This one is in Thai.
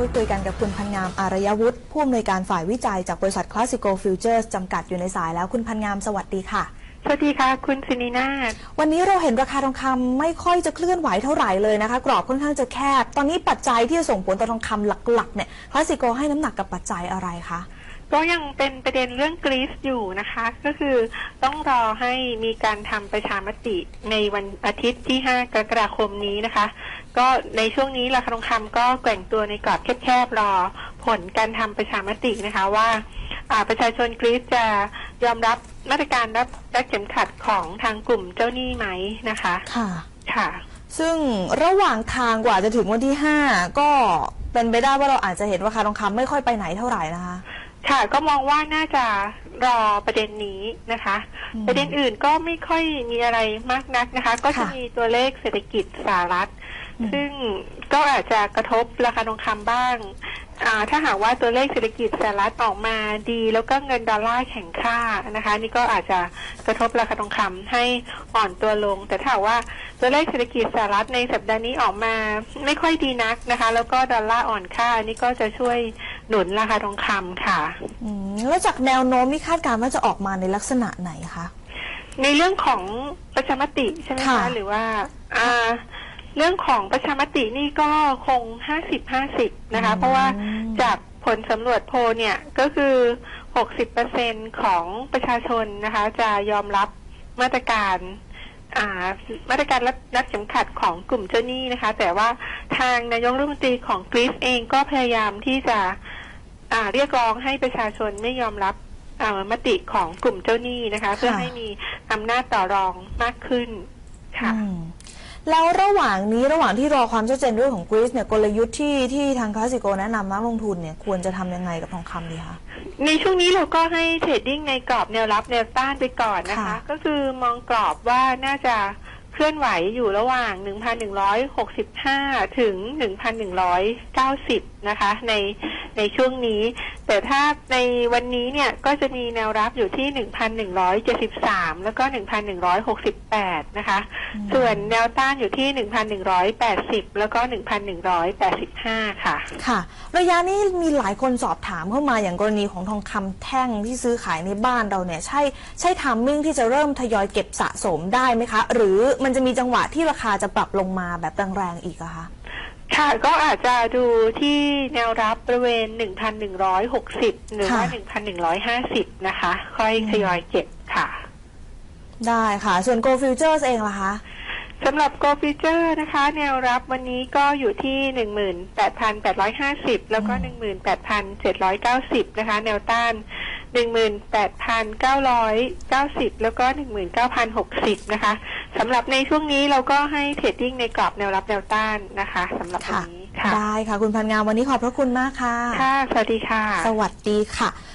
คุยกันกับคุณพันงามอารยวุฒิผู้อำนวยการฝ่ายวิจัยจากบริษัท Classical Futures จำกัดอยู่ในสายแล้วคุณพันงามสวัสดีค่ะ สวัสดีค่ะ คุณสินีนาถวันนี้เราเห็นราคาทองคำไม่ค่อยจะเคลื่อนไหวเท่าไหร่เลยนะคะ กรอบค่อนข้างจะแคบ ตอนนี้ปัจจัยที่จะส่งผลต่อทองคำหลักๆเนี่ย Classical ให้น้ำหนักกับปัจจัยอะไรคะ ก็ยังเป็นประเด็นเรื่องกรีซอยู่นะคะ ก็คือต้องรอให้มีการทำประชามติในวันอาทิตย์ที่ 5 กรกฎาคมนี้นะคะ ก็ในช่วงนี้ราคาทองคำก็แกว่งตัวในกรอบแคบๆรอผลการทำประชามตินะคะว่าอ่าประชาชนกรีซจะยอมรับมาตรการรับรัดเข็มขัดของทางกลุ่มเจ้าหนี้ไหมนะคะ ค่ะ ค่ะ ซึ่งระหว่างทางกว่าจะถึงวันที่ 5 ก็เป็นไปได้ว่าเราอาจจะเห็นราคาทองคำไม่ค่อยไปไหนเท่าไหร่นะคะ ค่ะก็มองว่าน่าจะรอประเด็นนี้นะคะอืมประเด็นอื่นก็ไม่ค่อยมีอะไรมากนักนะคะ ก็จะค่ะมีตัวเลขเศรษฐกิจสหรัฐอืมซึ่งก็อาจจะกระทบราคาทองคำบ้างอ่าถ้าหากว่าตัวเลขเศรษฐกิจสหรัฐออกมาดี แล้วก็เงินดอลลาร์แข็งค่านะคะ นี่ก็อาจจะกระทบราคาทองคำให้อ่อนตัวลง แต่ถ้าหากว่าตัวเลขเศรษฐกิจสหรัฐในสัปดาห์นี้ออกมาไม่ค่อยดีนักนะคะ แล้วก็ดอลลาร์อ่อนค่านี่ก็จะช่วย หนุนราคาทองคำค่ะ อืมแล้วจากแนวโน้มที่คาดการณ์ว่าจะออกมาในลักษณะไหนคะ ในเรื่องของประชามติใช่ไหมค่ะ คะหรือว่าอ่า เรื่องของประชามตินี่ก็คงห้าสิบห้าสิบนะคะ เพราะว่าจากผลสำรวจโพลเนี่ยก็คือหกสิบเปอร์เซ็นของประชาชนนะคะ จะยอมรับมาตรการอ่ามาตรการรัดรัดเข็มขัดของกลุ่มเจ้าหนี้นะคะ แต่ว่าทางนายกรัฐมนตรีของกรีซเองก็พยายามที่จะอ่า เรียกร้องให้ประชาชนไม่ยอมรับอ่ามติของกลุ่มเจ้าหนี้นะคะ เพื่อให้มีอำนาจต่อรองมากขึ้นค่ะอืมแล้วระหว่างนี้ระหว่างที่รอความชัดเจนเรื่องของกรีซเนี่ยกลยุทธ์ที่ที่ทางคลาสสิโกแนะนำนักลงทุนเนี่ยควรจะทำยังไงกับทองคำดีคะในช่วงนี้เราก็ให้เทรดดิ้งในกรอบแนวรับแนวต้านไปก่อนนะคะค่ะก็คือมองกรอบว่าน่าจะเคลื่อนไหวอยู่ระหว่าง 1,165 ถึง 1,190 นะคะ ใน ในช่วงนี้ แต่ถ้าในวันนี้เนี่ยก็จะมีแนวรับอยู่ที่1,173แล้วก็1,168นะคะ ส่วนแนวต้านอยู่ที่1,180แล้วก็1,185ค่ะ ค่ะ ระยะนี้มีหลายคนสอบถามเข้ามาอย่างกรณีของทองคำแท่งที่ซื้อขายในบ้านเราเนี่ยใช่ใช่ทามมิ่งที่จะเริ่มทยอยเก็บสะสมได้ไหมคะ หรือมันจะมีจังหวะที่ราคาจะปรับลงมาแบบแรงๆอีกอะคะ ค่ะก็อาจจะดูที่แนวรับบริเวณ 1,160 หรือว่า 1,150 นะคะ ค่อยทยอยเก็บค่ะ ได้ค่ะ ส่วน Go Futures เองล่ะคะสำหรับ Go Future นะคะ แนวรับวันนี้ก็อยู่ที่ 18,850 แล้วก็ 18,790 นะคะ แนวต้าน 18,990 แล้วก็ 19,060 นะคะ สำหรับในช่วงนี้เราก็ให้เทรดดิ้งในกรอบแนวรับแนวต้านนะคะสำหรับวันนี้ค่ะ ได้ค่ะ คุณพันงามวันนี้ขอบพระคุณมากค่ะ ค่ะ สวัสดีค่ะ สวัสดีค่ะ